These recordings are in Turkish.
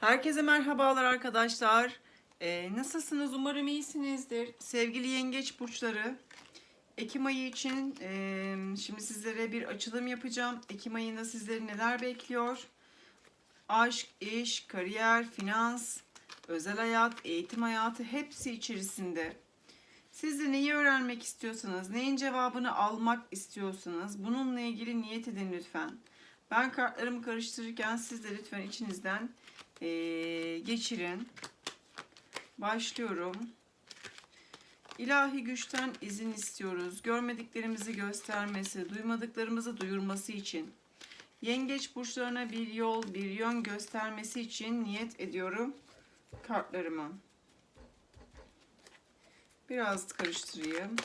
Herkese merhabalar arkadaşlar. Ee, nasılsınız? Umarım iyisinizdir. Sevgili yengeç burçları, Ekim ayı için e, şimdi sizlere bir açılım yapacağım. Ekim ayında sizleri neler bekliyor? Aşk, iş, kariyer, finans, özel hayat, eğitim hayatı hepsi içerisinde. Siz de neyi öğrenmek istiyorsanız, neyin cevabını almak istiyorsanız bununla ilgili niyet edin lütfen. Ben kartlarımı karıştırırken siz de lütfen içinizden eee, geçirin. Başlıyorum. İlahi güçten izin istiyoruz. Görmediklerimizi göstermesi, duymadıklarımızı duyurması için. Yengeç burçlarına bir yol, bir yön göstermesi için niyet ediyorum kartlarımı. Biraz karıştırayım.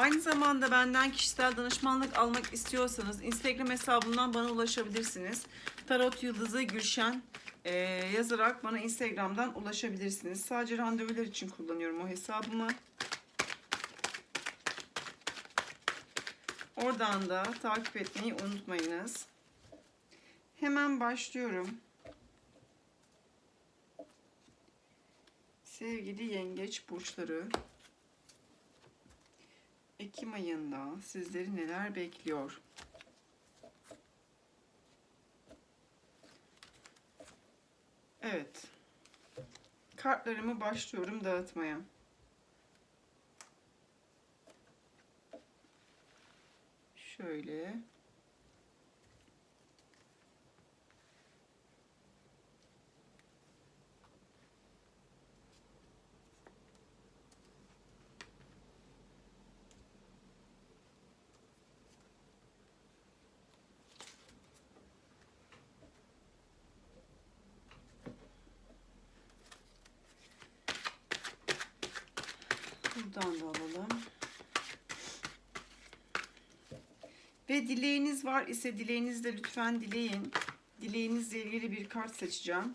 Aynı zamanda benden kişisel danışmanlık almak istiyorsanız Instagram hesabımdan bana ulaşabilirsiniz. Tarot Yıldızı Gülşen e, yazarak bana Instagram'dan ulaşabilirsiniz. Sadece randevular için kullanıyorum o hesabımı. Oradan da takip etmeyi unutmayınız. Hemen başlıyorum. Sevgili yengeç burçları. Ekim ayında sizleri neler bekliyor? Evet. Kartlarımı başlıyorum dağıtmaya. Şöyle. Buradan da alalım. Ve dileğiniz var ise dileğinizde lütfen dileyin. Dileğinizle ilgili bir kart seçeceğim.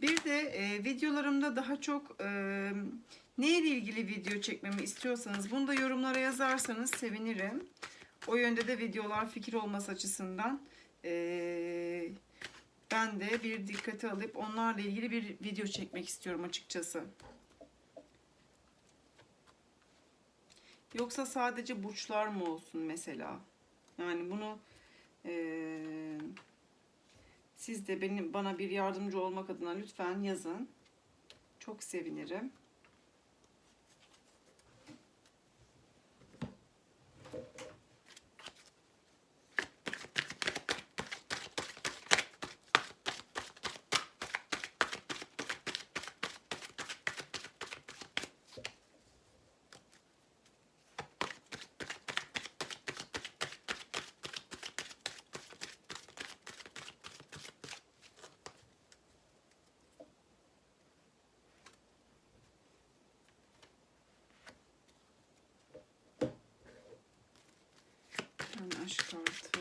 Bir de e, videolarımda daha çok e, neyle ilgili video çekmemi istiyorsanız bunu da yorumlara yazarsanız sevinirim. O yönde de videolar fikir olması açısından e, ben de bir dikkate alıp onlarla ilgili bir video çekmek istiyorum açıkçası. Yoksa sadece burçlar mı olsun mesela? Yani bunu eee, siz de benim bana bir yardımcı olmak adına lütfen yazın. Çok sevinirim. Aşk kartı.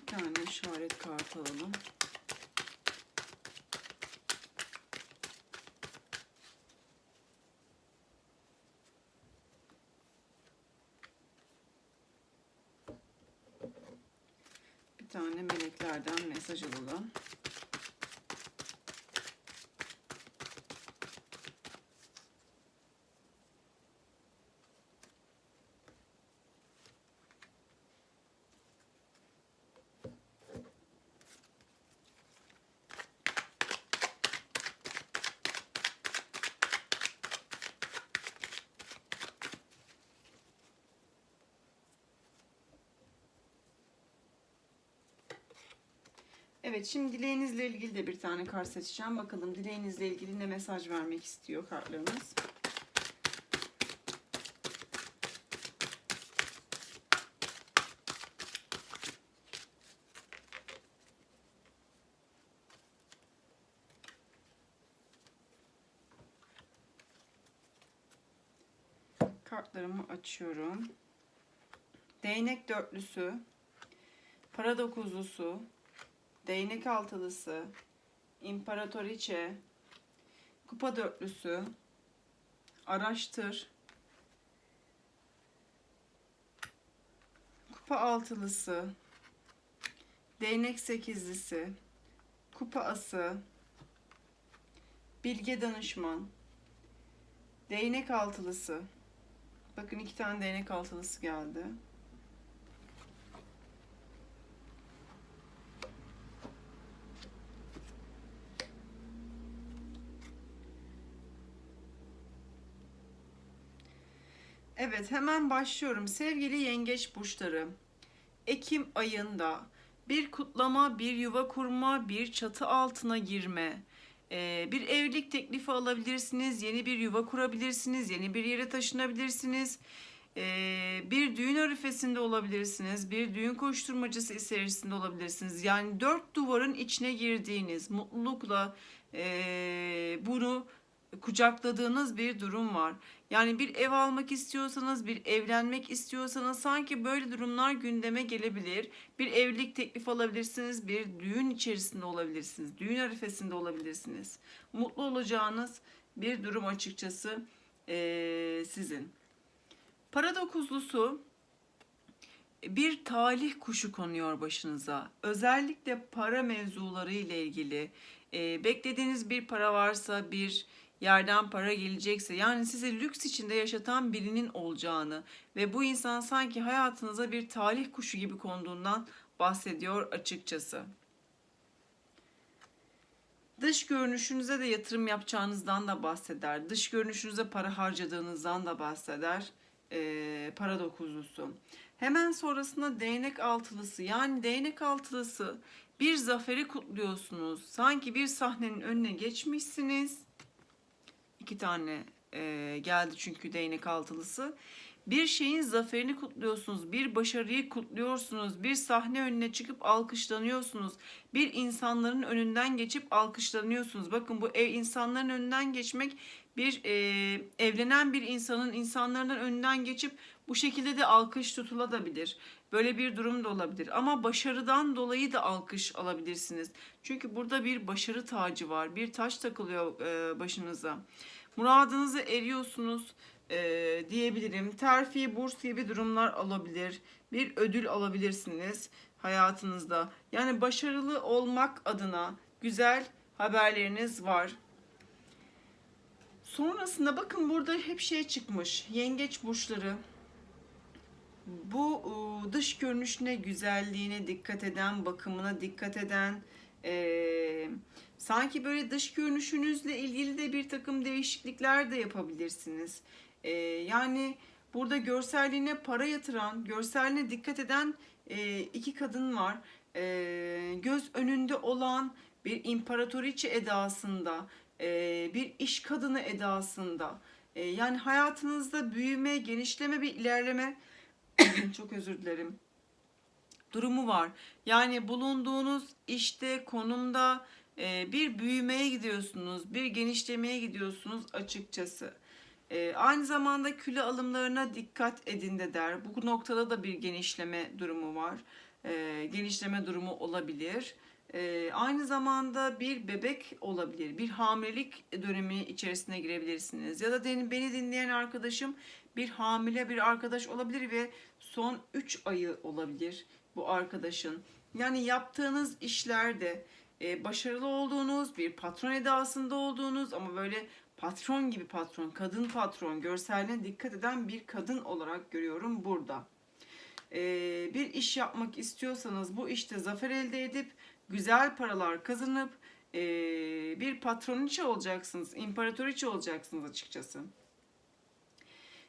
Bir tane işaret kartı alalım. Tane meleklerden mesaj alalım. Evet şimdi dileğinizle ilgili de bir tane kart seçeceğim. Bakalım dileğinizle ilgili ne mesaj vermek istiyor kartlarınız. kartlarımı açıyorum. Değnek dörtlüsü, para dokuzlusu, değnek altılısı, imparatoriçe, kupa dörtlüsü, araştır, kupa altılısı, değnek sekizlisi, kupa ası, bilge danışman, değnek altılısı. Bakın iki tane değnek altılısı geldi. Evet hemen başlıyorum. Sevgili yengeç burçları. Ekim ayında bir kutlama, bir yuva kurma, bir çatı altına girme, e, bir evlilik teklifi alabilirsiniz, yeni bir yuva kurabilirsiniz, yeni bir yere taşınabilirsiniz, e, bir düğün arifesinde olabilirsiniz, bir düğün koşturmacası içerisinde olabilirsiniz. Yani dört duvarın içine girdiğiniz, mutlulukla e, bunu kucakladığınız bir durum var. Yani bir ev almak istiyorsanız, bir evlenmek istiyorsanız sanki böyle durumlar gündeme gelebilir. Bir evlilik teklif alabilirsiniz, bir düğün içerisinde olabilirsiniz, düğün arifesinde olabilirsiniz. Mutlu olacağınız bir durum açıkçası eee, sizin. Para dokuzlusu bir talih kuşu konuyor başınıza. Özellikle para mevzuları ile ilgili e, beklediğiniz bir para varsa bir yerden para gelecekse yani size lüks içinde yaşatan birinin olacağını ve bu insan sanki hayatınıza bir talih kuşu gibi konduğundan bahsediyor açıkçası. Dış görünüşünüze de yatırım yapacağınızdan da bahseder. Dış görünüşünüze para harcadığınızdan da bahseder. Ee, para dokuzlusu. Hemen sonrasında değnek altılısı. Yani değnek altılısı bir zaferi kutluyorsunuz. Sanki bir sahnenin önüne geçmişsiniz. İki tane e, geldi çünkü değnek altılısı. Bir şeyin zaferini kutluyorsunuz, bir başarıyı kutluyorsunuz, bir sahne önüne çıkıp alkışlanıyorsunuz, bir insanların önünden geçip alkışlanıyorsunuz. Bakın bu ev insanların önünden geçmek bir e, evlenen bir insanın insanların önünden geçip bu şekilde de alkış tutulabilir. Böyle bir durum da olabilir. Ama başarıdan dolayı da alkış alabilirsiniz. Çünkü burada bir başarı tacı var. Bir taş takılıyor e, başınıza. Muradınızı eriyorsunuz e, diyebilirim. Terfi, burs gibi durumlar alabilir. Bir ödül alabilirsiniz hayatınızda. Yani başarılı olmak adına güzel haberleriniz var. Sonrasında bakın burada hep şey çıkmış. Yengeç burçları. Bu dış görünüşüne, güzelliğine dikkat eden, bakımına dikkat eden, e, sanki böyle dış görünüşünüzle ilgili de bir takım değişiklikler de yapabilirsiniz. E, yani burada görselliğine para yatıran, görselliğine dikkat eden e, iki kadın var. E, göz önünde olan bir imparatoriçe edasında, e, bir iş kadını edasında. E, yani hayatınızda büyüme, genişleme, bir ilerleme çok özür dilerim durumu var. Yani bulunduğunuz işte, konumda e, bir büyümeye gidiyorsunuz, bir genişlemeye gidiyorsunuz açıkçası. E, aynı zamanda kilo alımlarına dikkat edin de der. Bu noktada da bir genişleme durumu var. E, genişleme durumu olabilir. Aynı zamanda bir bebek olabilir. Bir hamilelik dönemi içerisine girebilirsiniz. Ya da beni dinleyen arkadaşım bir hamile bir arkadaş olabilir ve son 3 ayı olabilir bu arkadaşın. Yani yaptığınız işlerde e, başarılı olduğunuz, bir patron edasında olduğunuz ama böyle patron gibi patron, kadın patron, görseline dikkat eden bir kadın olarak görüyorum burada. E, bir iş yapmak istiyorsanız bu işte zafer elde edip güzel paralar kazanıp e, bir patroniçe olacaksınız, imparatoriçe olacaksınız açıkçası.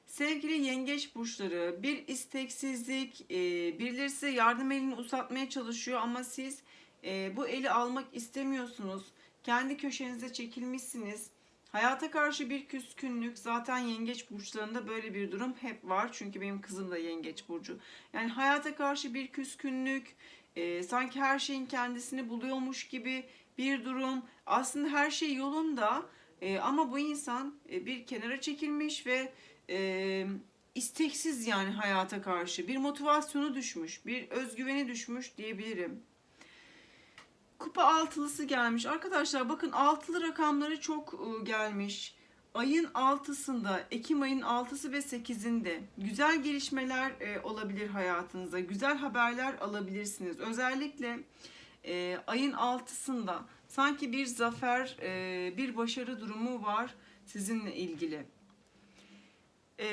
Sevgili yengeç burçları bir isteksizlik, e, birileri yardım elini uzatmaya çalışıyor ama siz e, bu eli almak istemiyorsunuz. Kendi köşenize çekilmişsiniz. Hayata karşı bir küskünlük zaten yengeç burçlarında böyle bir durum hep var. Çünkü benim kızım da yengeç burcu. Yani hayata karşı bir küskünlük, e, sanki her şeyin kendisini buluyormuş gibi bir durum. Aslında her şey yolunda e, ama bu insan e, bir kenara çekilmiş ve e, isteksiz yani hayata karşı. Bir motivasyonu düşmüş, bir özgüveni düşmüş diyebilirim. Kupa altılısı gelmiş. Arkadaşlar bakın altılı rakamları çok e, gelmiş. Ayın altısında, Ekim ayın altısı ve sekizinde güzel gelişmeler olabilir hayatınızda. Güzel haberler alabilirsiniz. Özellikle e, ayın altısında sanki bir zafer, e, bir başarı durumu var sizinle ilgili. E,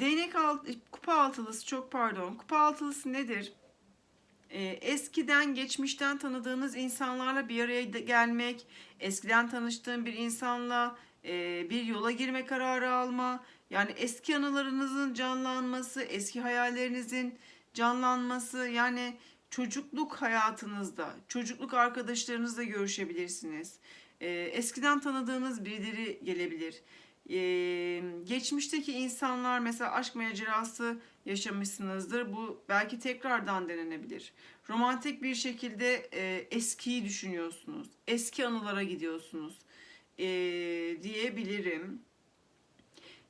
değnek alt, kupa altılısı çok pardon. Kupa altılısı nedir? E, eskiden geçmişten tanıdığınız insanlarla bir araya gelmek, eskiden tanıştığın bir insanla e, bir yola girme kararı alma, yani eski anılarınızın canlanması, eski hayallerinizin canlanması, yani çocukluk hayatınızda, çocukluk arkadaşlarınızla görüşebilirsiniz. E, eskiden tanıdığınız birileri gelebilir. E, geçmişteki insanlar mesela aşk macerası yaşamışsınızdır. Bu belki tekrardan denenebilir. Romantik bir şekilde e, eskiyi düşünüyorsunuz. Eski anılara gidiyorsunuz e, diyebilirim.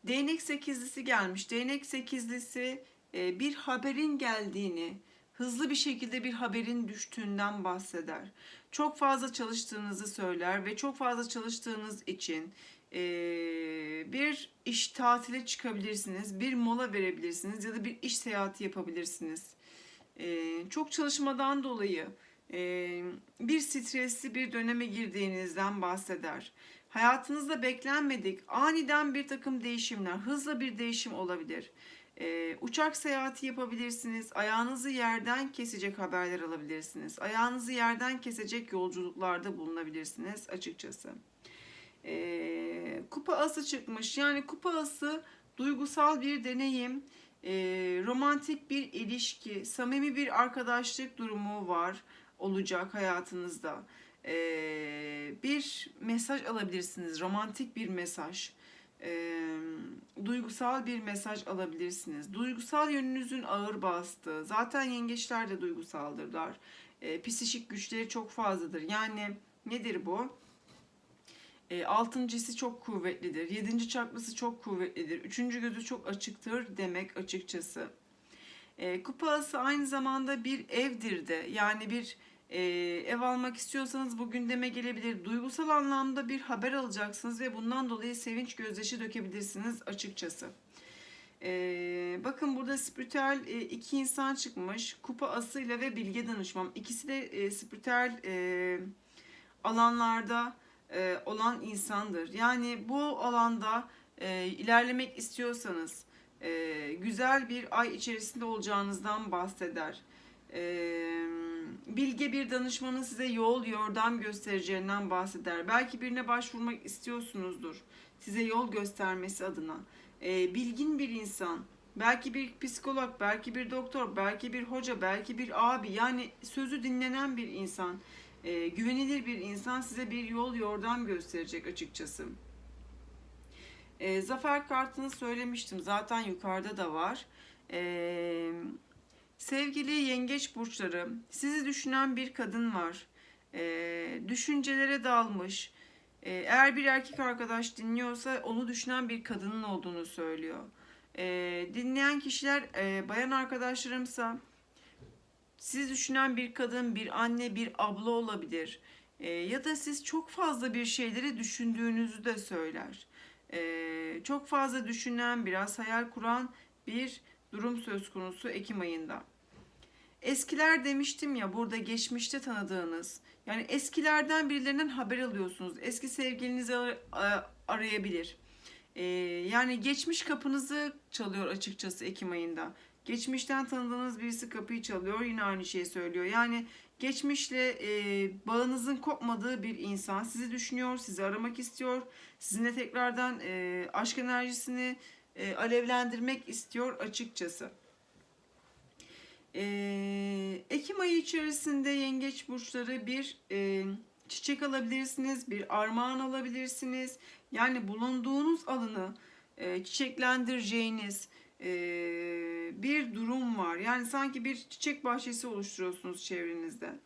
Değnek sekizlisi gelmiş. Değnek sekizlisi e, bir haberin geldiğini, hızlı bir şekilde bir haberin düştüğünden bahseder. Çok fazla çalıştığınızı söyler ve çok fazla çalıştığınız için e, bir iş tatile çıkabilirsiniz, bir mola verebilirsiniz ya da bir iş seyahati yapabilirsiniz. E, çok çalışmadan dolayı e, bir stresli bir döneme girdiğinizden bahseder. Hayatınızda beklenmedik aniden bir takım değişimler, hızlı bir değişim olabilir. Uçak seyahati yapabilirsiniz. Ayağınızı yerden kesecek haberler alabilirsiniz. Ayağınızı yerden kesecek yolculuklarda bulunabilirsiniz açıkçası. E, kupa ası çıkmış. Yani kupa ası duygusal bir deneyim, e, romantik bir ilişki, samimi bir arkadaşlık durumu var olacak hayatınızda. E, bir mesaj alabilirsiniz, romantik bir mesaj. E, duygusal bir mesaj alabilirsiniz. Duygusal yönünüzün ağır bastığı, zaten yengeçler de duygusaldırlar. E, psişik güçleri çok fazladır. Yani nedir bu? E, altıncısı çok kuvvetlidir. Yedinci çakrası çok kuvvetlidir. Üçüncü gözü çok açıktır demek açıkçası. E, kupa ası aynı zamanda bir evdir de. Yani bir e, ev almak istiyorsanız bu gündeme gelebilir. Duygusal anlamda bir haber alacaksınız ve bundan dolayı sevinç gözyaşı dökebilirsiniz açıkçası. E, bakın burada spiritüel e, iki insan çıkmış. Kupa asıyla ve bilge danışmam. İkisi de e, spiritüel e, alanlarda e, olan insandır. Yani bu alanda e, ilerlemek istiyorsanız e, güzel bir ay içerisinde olacağınızdan bahseder. E, bilge bir danışmanın size yol yordam göstereceğinden bahseder. Belki birine başvurmak istiyorsunuzdur. Size yol göstermesi adına. E, bilgin bir insan, belki bir psikolog, belki bir doktor, belki bir hoca, belki bir abi. Yani sözü dinlenen bir insan e, güvenilir bir insan size bir yol yordam gösterecek açıkçası. E, zafer kartını söylemiştim. Zaten yukarıda da var. E, sevgili yengeç burçları, sizi düşünen bir kadın var. E, düşüncelere dalmış. E, eğer bir erkek arkadaş dinliyorsa onu düşünen bir kadının olduğunu söylüyor. E, dinleyen kişiler e, bayan arkadaşlarımsa sizi düşünen bir kadın, bir anne, bir abla olabilir. Ee, ya da siz çok fazla bir şeyleri düşündüğünüzü de söyler. Ee, çok fazla düşünen, biraz hayal kuran bir durum söz konusu Ekim ayında. Eskiler demiştim ya burada geçmişte tanıdığınız yani eskilerden birilerinden haber alıyorsunuz. Eski sevgilinizi arayabilir. Ee, yani geçmiş kapınızı çalıyor açıkçası Ekim ayında. Geçmişten tanıdığınız birisi kapıyı çalıyor yine aynı şeyi söylüyor. Yani geçmişle e, bağınızın kopmadığı bir insan sizi düşünüyor, sizi aramak istiyor. Sizinle tekrardan e, aşk enerjisini e, alevlendirmek istiyor açıkçası. E, Ekim ayı içerisinde yengeç burçları bir e, çiçek alabilirsiniz, bir armağan alabilirsiniz. Yani bulunduğunuz alanı e, çiçeklendireceğiniz, bir durum var. Yani sanki bir çiçek bahçesi oluşturuyorsunuz çevrenizde.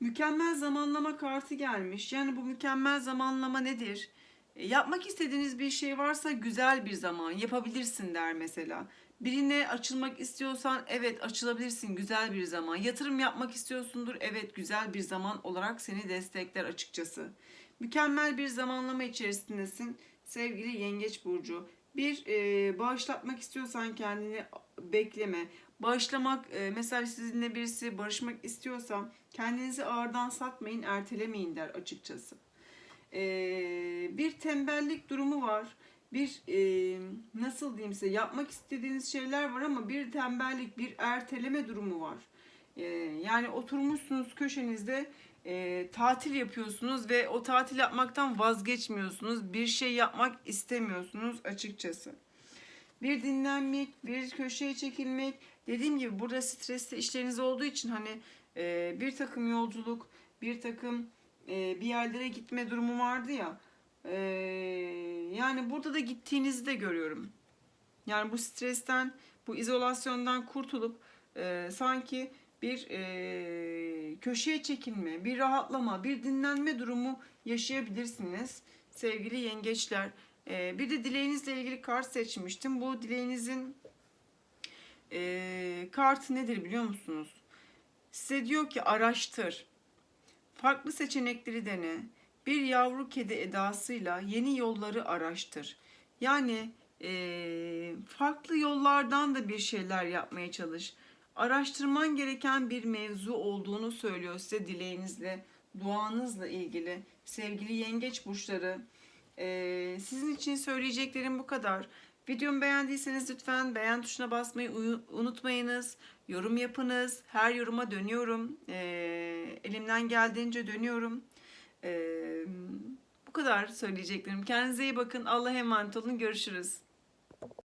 Mükemmel zamanlama kartı gelmiş. Yani bu mükemmel zamanlama nedir? E, Yapmak istediğiniz bir şey varsa güzel bir zaman yapabilirsin der mesela. Birine açılmak istiyorsan evet açılabilirsin güzel bir zaman. Yatırım yapmak istiyorsundur evet güzel bir zaman olarak seni destekler açıkçası. Mükemmel bir zamanlama içerisindesin sevgili Yengeç Burcu. Bir e, bağışlatmak istiyorsan kendini bekleme. Bağışlamak e, mesela sizinle birisi barışmak istiyorsa kendinizi ağırdan satmayın ertelemeyin der açıkçası. E, bir tembellik durumu var. Bir e, nasıl diyeyim size yapmak istediğiniz şeyler var ama bir tembellik bir erteleme durumu var. E, yani oturmuşsunuz köşenizde e, tatil yapıyorsunuz ve o tatil yapmaktan vazgeçmiyorsunuz. Bir şey yapmak istemiyorsunuz açıkçası. Bir dinlenmek, bir köşeye çekilmek. Dediğim gibi burada stresli işleriniz olduğu için hani e, bir takım yolculuk, bir takım e, bir yerlere gitme durumu vardı ya. e, yani burada da gittiğinizi de görüyorum. Yani bu stresten, bu izolasyondan kurtulup e, sanki bir e, köşeye çekilme, bir rahatlama, bir dinlenme durumu yaşayabilirsiniz sevgili yengeçler. E, bir de dileğinizle ilgili kart seçmiştim. Bu dileğinizin e, kartı nedir biliyor musunuz? Size diyor ki araştır. Farklı seçenekleri dene. Bir yavru kedi edasıyla yeni yolları araştır. Yani e, farklı yollardan da bir şeyler yapmaya çalış. Araştırman gereken bir mevzu olduğunu söylüyor size dileğinizle, duanızla ilgili. Sevgili yengeç burçları, e, sizin için söyleyeceklerim bu kadar. Videomu beğendiyseniz lütfen beğen tuşuna basmayı unutmayınız. Yorum yapınız. Her yoruma dönüyorum. E, elimden geldiğince dönüyorum. E, bu kadar söyleyeceklerim. Kendinize iyi bakın. Allah'a emanet olun. Görüşürüz.